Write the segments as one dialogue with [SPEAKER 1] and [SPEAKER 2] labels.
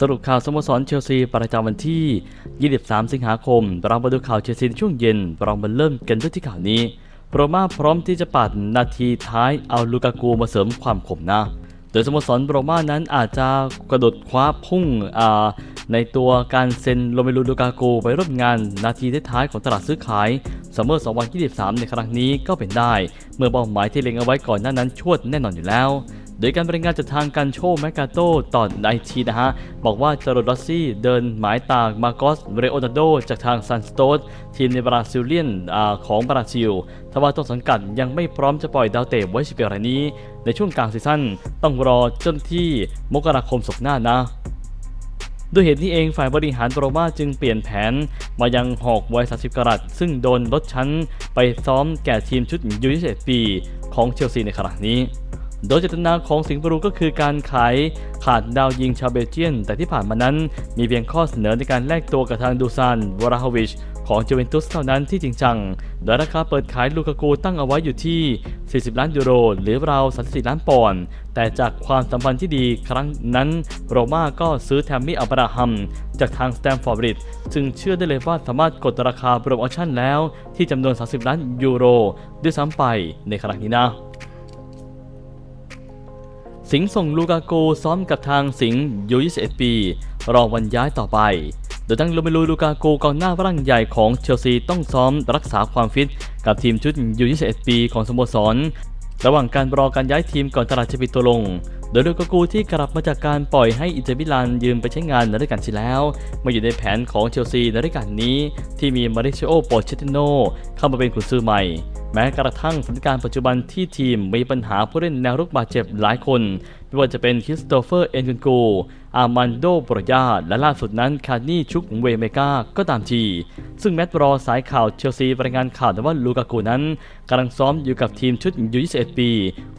[SPEAKER 1] สรุปข่าวสโมสรเชลซีประจำวันที่ 23 สิงหาคม เรามาดูข่าวเชลซีในช่วงเย็น เรามาเริ่มกันด้วยที่ข่าวนี้โปรมาพร้อมที่จะปัดนาทีท้ายเอาลูกากูมาเสริมความขมนะ โดยสโมสรโรม่านั้นอาจจะกระโดดคว้าพุ่งอ่าในตัวการเซ็นโรเมลูลูกากูไปร่วมงานนาทีท้ายของตลาดซื้อขายซัมเมอร์2023 ในครั้งนี้ก็เป็นได้ เมื่อเป้าหมายที่เล็งเอาไว้ก่อนหน้านั้นชวดแน่นอนอยู่แล้ว โดยการบริงานจากทางการโชว์แมกกาโตต่อไอทีนะฮะ บอกว่าจารดรอสซี่เดินหมายตากมาโกสเรโอนาโดจากทางซันสโตสทีมในบราซิลเลียนอของบราซิลทว่าต้นสังกัดยังไม่พร้อมจะปล่อยดาวเตะไว้ชิเปียรายนี้ ในช่วงกลางซีซั่นต้องรอจนที่มกราคมศกหน้านะด้วยเหตุนี้เองฝ่ายบริหารโรมาจึงเปลี่ยนแผน มายังหอกวัย30กรัตซึ่งโดนลดชั้นไปซ้อมแก่ทีมชุดยู21ปี ของเชลซีในขณะนี้ โดยเจตนาของสิงห์บรูก็คือการขายขาดดาวยิงชาวเบลเจียน แต่ที่ผ่านมานั้น มีเพียงข้อเสนอในการแลกตัวกับทางดูซานวราฮวิชของจูเวนตุสเท่านั้นที่จริงจัง โดยราคาเปิดขายลูกากูตั้งเอาไว้อยู่ที่ 40 ล้านยูโร หรือราว 34 ล้านปอนด์ แต่จากความสัมพันธ์ที่ดีครั้งนั้น โรม่าก็ซื้อแทมมี่อับราฮัม จากทางสแตมฟอร์บริดจึงเชื่อได้เลยว่าสามารถกดราคาโปรโมชั่นแล้วที่จำนวน 30 ล้านยูโร ด้วยซ้ำไปในครั้งนี้นะ สิงห์ส่งลูกาโกซ้อมกับทางสิงห์ยู21ปี รอวันย้ายต่อไป โดยทั้งโรเมลูลูกาโกกองหน้าร่างใหญ่ของเชลซีต้องซ้อมรักษาความฟิต กับทีมชุดยู21ปีของสโมสร ระหว่างการรอการย้ายทีมก่อนตลาดจะปิดตัวลงโดยลูกากูที่กลับมาจากการปล่อยให้อินเตอร์มิลานยืมไปใช้งานในฤดูกาลที่แล้ว มาอยู่ในแผนของเชลซีในฤดูกาลนี้ ที่มีมาริชิโอ โปเชติโนเข้ามาเป็นกุนซือใหม่ แม้กระทั่งสถานการณ์ปัจจุบันที่ทีมมีปัญหาผู้เล่นแนวรุกบาดเจ็บหลายคนไม่ว่าจะเป็นคริสโตเฟอร์เอนกุนกู อามันโดโปรยาและล่าสุดนั้นคาร์นี่ชุกเวเมกาก็ตามที ซึ่งแมตต์รอสายข่าวเชลซีรายงานข่าวแต่ว่าลูกากูนั้นกำลังซ้อมอยู่กับทีมชุดยู21ปี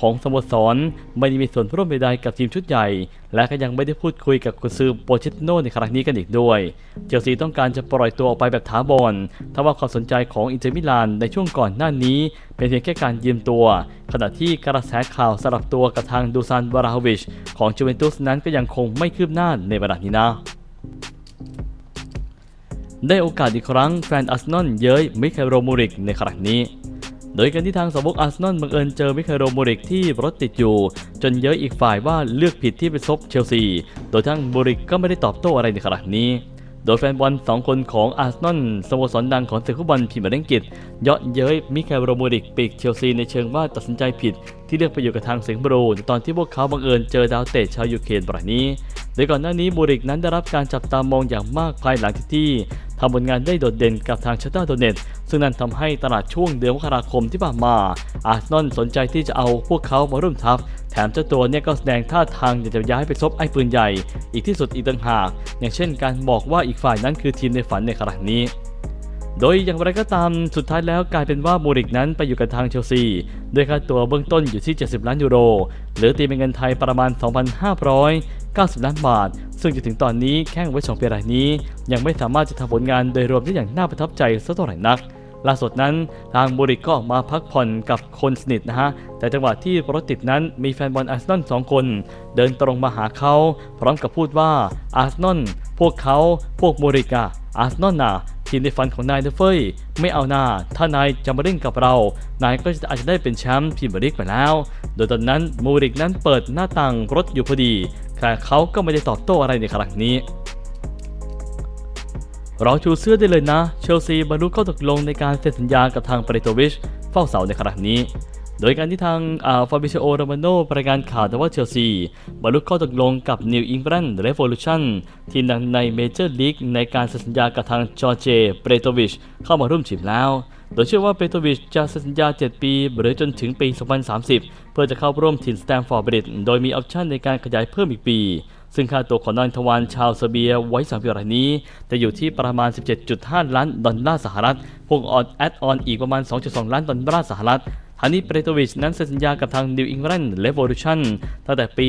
[SPEAKER 1] ของสโมสรไม่ได้มีส่วนร่วมใดๆกับทีมชุดใหญ่ และก็ยังไม่ได้พูดคุยกับกุนซือโปเชตโนในครั้งนี้กันอีกด้วยเชลซีต้องการจะปล่อยตัวออกไปแบบถาวรทว่าความสนใจของอินเตอร์มิลานในช่วงก่อนหน้านี้ เป็นเพียงแค่การยืมตัว ขณะที่กระแสข่าวสลับตัวกับทางดูซานวาราฮวิชของจูเวนตุสนั้นก็ยังคงไม่คืบหน้าในเวลานี้นะได้โอกาสอีกครั้งแฟนอาร์เซนอลเย้ยมิเคลโรมูริกในครั้งนี้ โดยการที่ทางสาวกอาร์เซนอลบังเอิญเจอมิคลโรมูริกที่รถติดอยู่ จนเย้ยอีกฝ่ายว่าเลือกผิดที่ไปซบเชลซี โดยทั้งมูริกก็ไม่ได้ตอบโต้อะไรในขณะนี้ โดยแฟนบอลสองคนของอาร์เซนอลสโมสรดังของศึกฟุตบอลพรีเมียร์ลีกอังกฤษเยาะเย้ยมิคลโรมูริกปีกเชลซีในเชิงว่าตัดสินใจผิด ที่เลือกไปอยู่กับทางสิงห์บรในตอนที่พวกเขาบังเอิญเจอดาวเตะชาวยูเครนรายนี้ โดยก่อนหน้านี้มูริกนั้นได้รับการจับตามองอย่างมากภายหลังที่ทำผลงานได้โดดเด่นกับทางชัตเตอร์โดเนตซึ่งนั่นทำให้ตลาดช่วงเดือนมกราคมที่ผ่านมา อาร์ซนอลสนใจที่จะเอาพวกเขามาร่วมทัพ แถมเจ้าตัวเนี่ยก็แสดงท่าทางอยากจะย้ายไปซบไอ้ปืนใหญ่ อีกที่สุดอีกต่างหาก อย่างเช่นการบอกว่าอีกฝ่ายนั้นคือทีมในฝันในครั้งนี้โดยอย่างไรก็ตามสุดท้ายแล้วกลายเป็นว่ามูริกนั้นไปอยู่กับทางเชลซีด้วยค่าตัวเบื้องต้นอยู่ที่ 70 ล้านยูโร หรือตีเป็นเงินไทยประมาณ 90 ล้านบาท ซึ่งจนถึงตอนนี้แข้งไว้สองปีรายนี้ ยังไม่สามารถจะทำผลงานโดยรวมได้อย่างน่าประทับใจสักเท่าไหร่นักล่าสุดนั้นทางมูริกก็ออกมาพักผ่อนกับคนสนิทนะฮะ แต่จังหวะที่รถติดนั้นมีแฟนบอลอาร์เซนอลสองคน เดินตรงมาหาเขา พร้อมกับพูดว่าอาร์เซนอลพวกเขาพวกมูริกอะอาร์เซนอลน่ะ ทีมในฝันของนายเดฟเฟ้ยไม่เอาหน้า ถ้านายจะมาเล่นกับเรา นายก็จะอาจจะได้เป็นแชมป์พรีเมียร์ลีกไปแล้ว โดยตอนนั้นมูริกนั้นเปิดหน้าต่างรถอยู่พอดีแต่เขาก็ไม่ได้ตอบโต้อะไรในครั้งนี้เราชูเสื้อได้เลยนะ เชลซีบรรลุข้อตกลงในการเซ็นสัญญากับทางเปรโตวิช เฝ้าเสาในครั้งนี้ โดยการที่ทางฟาบิเชโอโรมาโนรายงานข่าวว่าเชลซีบรรลุข้อตกลงกับนิวอิงแลนด์เรฟ o ลูชันทีมดังในเมเจอร์ลีกในการเซ็นสัญญากับทางจอร์เจเปรโตวิชเข้ามาร่วมทีมแล้ว โดยเชื่อว่าเปโตวิชจะเซ็นสัญญา 7 ปี หรือจนถึงปี 2030 เพื่อจะเข้าร่วมทีมสแตมฟอร์บริดโดยมีออปชั่นในการขยายเพิ่มอีกปี ซึ่งค่าตัวของนายทวารชาวเซเบียไว้สามปีรายนี้ จะอยู่ที่ประมาณ 17.5 ล้านดอลลาร์สหรัฐพวกออดแอดออนอีกประมาณ 2.2 ล้านดอลลาร์สหรัฐ ทานี้เปรโตวิชนั้นเซ็นสัญญากับทางนิวอิงแลนด์เลฟ o ลูชันตั้งแต่ปี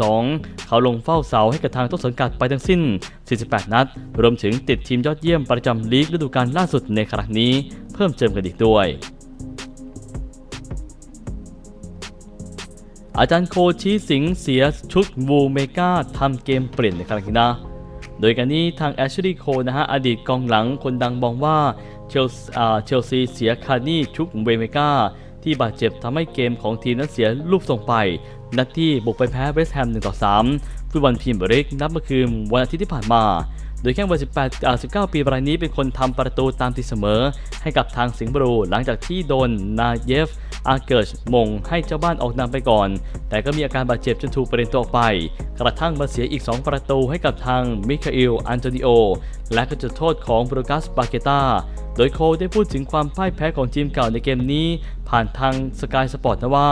[SPEAKER 1] 2022 เขาลงเฝ้าเสาให้กับทางต้นสังกัดไปทั้งสิ้น 48 นัด รวมถึงติดทีมยอดเยี่ยมประจำลีกฤดูกาลล่าสุดในครั้งนี้ เพิ่มเติมกันอีกด้วยอาจารย์โคชี้สิงเสียชุดวูเมกาทำเกมเปลี่ยนในครั้งนี้นะ โดยการนี้ทางแอชลีย์โคนะฮะอดีตกองหลังคนดังมองว่าเชลซีอ่าเชลซีเสียคาร์นี่ชุกเวเมกา ที่บาดเจ็บทำให้เกมของทีมนั้นเสียรูปทรงไป นัดที่บุกไปแพ้เวสต์แฮม1ต่อ3ฟุตบอลพรีเมียร์ลีกนัดเมื่อคืนวันอาทิตย์ที่ผ่านมา โดยแข้งวัย18อ่า19 ปีรายนี้เป็นคนทำประตูตามตีเสมอ ให้กับทางสิงห์บรู หลังจากที่โดนนาเยฟอาเกิร์ชมงให้เจ้าบ้านออกนำไปก่อน แต่ก็มีอาการบาดเจ็บจนถูกเปลี่ยนตัวออกไป กระทั่งมาเสียอีก 2 ประตูให้กับทางมิคาเอลอันโตนิโอ และก็จุดโทษของบรูกัส บาเกตา โดยโคได้พูดถึงความพ่ายแพ้ของทีมเก่าในเกมนี้ ผ่านทางสกายสปอร์ตนะว่า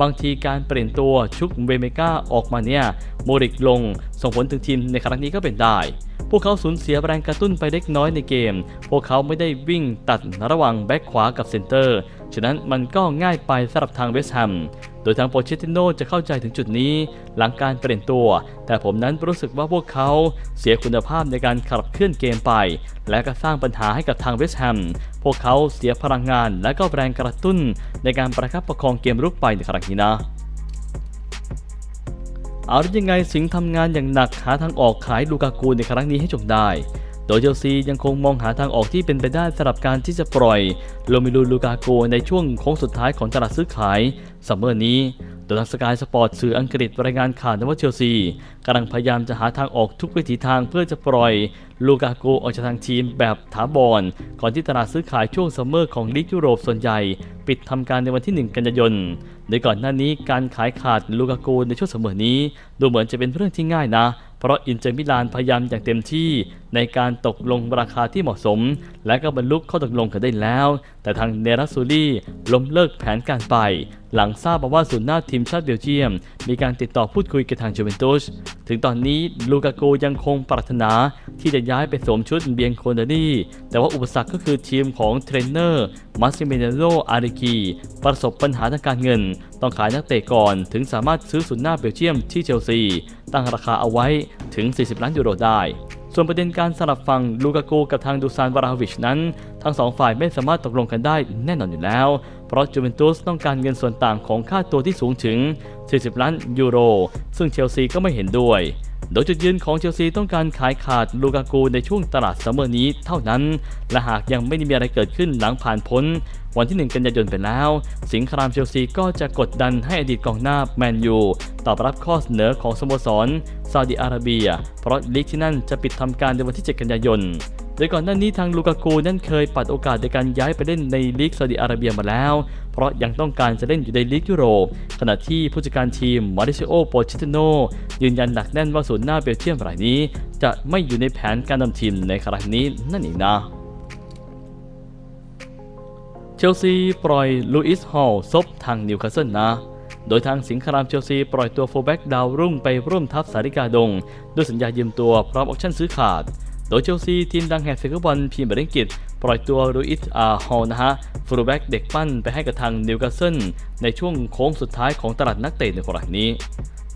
[SPEAKER 1] บางทีการเปลี่ยนตัวชุกเวเมกาออกมาเนี่ยโมริกลง ส่งผลถึงทีมในครั้งนี้ก็เป็นได้ พวกเขาสูญเสียแรงกระตุ้นไปเล็กน้อยในเกม พวกเขาไม่ได้วิ่งตัดระหว่างแบ็คขวากับเซนเตอร์ ฉะนั้นมันก็ง่ายไปสำหรับทางเวสต์แฮม โดยทางโปรเชตติโนจะเข้าใจถึงจุดนี้หลังการเปลี่ยนตัว แต่ผมนั้นรู้สึกว่าพวกเขาเสียคุณภาพในการขับเคลื่อนเกมไป และก็สร้างปัญหาให้กับทางเวสต์แฮม พวกเขาเสียพลังงานและก็แรงกระตุ้น ในการประคับประคองเกมรุกไปในครั้งนี้นะเอาได้ยังไงสิงทำงานอย่างหนักหาทางออกขายลูกากูในครั้งนี้ให้จงได้ โดยเชลซียังคงมองหาทางออกที่เป็นไปได้สำหรับการที่จะปล่อยโรมิลูลูกาโกในช่วงโค้งสุดท้ายของตลาดซื้อขายซัมเมอร์นี้โดยทางสกายสปอร์ตสื่ออังกฤษรายงานข่าวว่าเชลซีกำลังพยายามจะหาทางออกทุกวิถีทางเพื่อจะปล่อยลูกาโกออกจากทางทีมแบบถาวรก่อนที่ตลาดซื้อขายช่วงซัมเมอร์ของลีกยุโรปส่วนใหญ่ ปิดทำการในวันที่ 1 กันยายนโดยก่อนหน้านี้การขายขาดลูกาโกในช่วงเสมอนี้ ดูเหมือนจะเป็นเรื่องที่ง่ายนะ เพราะอินเตอร์มิลานพยายามอย่างเต็มที่ในการตกลงราคาที่เหมาะสม และก็บรรลุข้อตกลงกันได้แล้ว แต่ทางเนรัสซูรี่ล้มเลิกแผนการไป หลังทราบมาว่าศูนย์หน้าทีมชาติเบลเยียม มีการติดต่อพูดคุยกับทางจูเวนตุส ถึงตอนนี้ลูกาโกยังคงปรารถนา ที่จะย้ายไปสวมชุดเบียงโคนารีแต่ว่าอุปสรรคก็คือทีมของเทรนเนอร์มาซิเมเนโรอาริกีประสบปัญหาทางการเงิน ต้องขายนักเตะก่อน ถึงสามารถซื้อศูนย์หน้าเบลเยียมที่เชลซี ตั้งราคาเอาไว้ถึง 40 ล้านยูโรได้ส่วนประเด็นการสลับฝั่งลูกาโกกับทางดูซานวาราวิชนั้น ทั้งสองฝ่ายไม่สามารถตกลงกันได้แน่นอนอยู่แล้ว เพราะจูเวนตุสต้องการเงินส่วนต่างของค่าตัวที่สูงถึง 40 ล้านยูโร ซึ่งเชลซีก็ไม่เห็นด้วย โดยจุดยืนของเชลซีต้องการขายขาดลูกากูในช่วงตลาดซัมเมอร์นี้เท่านั้น และหากยังไม่ได้มีอะไรเกิดขึ้นหลังผ่านพ้น วันที่ 1 กันยายนไปแล้ว สิงห์ครามเชลซีก็จะกดดันให้อดีตกองหน้าแมนยูตอบรับข้อเสนอของสโมสรซาอุดิอาระเบีย เพราะลีกที่นั่นจะปิดทำการในวันที่ 7 กันยายน ดยก่อนหน้านี้ทางลูกากูนั้นเคยปัดโอกาสในการย้ายไปเล่นในลีกซาอุดิอาระเบียมาแล้ว เพราะยังต้องการจะเล่นอยู่ในลีกยุโรป ขณะที่ผู้จัดการทีมมาริซิโอโปชิตโนยืนยันหนักแน่นว่าศูนย์หน้าเบลเยียมรายนี้ จะไม่อยู่ในแผนการนำทีมในครั้งนี้นั่นเองนะเชลซีปล่อยลูอิสฮอลซบทางนิวคาสเซิลนะ โดยทางสิงห์ครามเชลซีปล่อยตัวโฟร์แบ็กดาวรุ่งไปร่วมทัพสาริกาดง ด้วยสัญญายืมตัวพร้อมออปชั่นซื้อขาด โดยเชลซีทีมดังแห่งเซกบอลพีมเบรนกิตปล่อยตัวลูอิสอาฮอลนะฮะฟูลแบ็กเด็กปั้นไปให้กับทางนิวคาสเซิลในช่วงโค้งสุดท้ายของตลาดนักเตะในครั้งนี้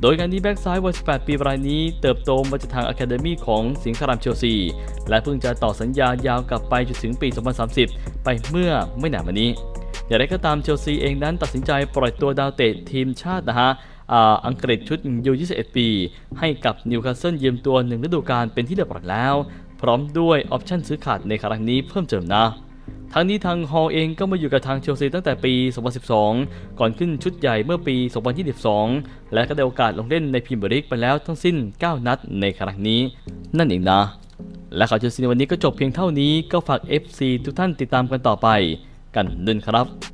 [SPEAKER 1] โดยการที่แบ็กซ้ายวัย 18 ปีรายนี้เติบโตมาจากทางอะคาเดมี่ของสิงห์ครามเชลซี และเพิ่งจะต่อสัญญายาวกลับไปจนถึงปี 2030 ไปเมื่อไม่นานมานี้อย่างไรก็ตามเชลซีเองนั้นตัดสินใจปล่อยตัวดาวเตะทีมชาตินะฮะอังกฤษชุดยู21 ปี ให้กับนิวคาสเซิลยืมตัวหนึ่งฤดูกาลเป็นที่เรียบร้อยแล้ว พร้อมด้วยออปชั่นซื้อขาดในครั้งนี้เพิ่มเติมนะทั้งนี้ทางฮอลเองก็มาอยู่กับทางเชลซีตั้งแต่ปี 2012 ก่อนขึ้นชุดใหญ่เมื่อปี 2022 และก็ได้โอกาสลงเล่นในพรีเมียร์ลีกไปแล้วทั้งสิ้น 9 นัดในครั้งนี้ นั่นเองนะ และข่าวเชลซีในวันนี้ก็จบเพียงเท่านี้ก็ฝาก FC ทุกท่านติดตามกันต่อไป กันด้วยนครับ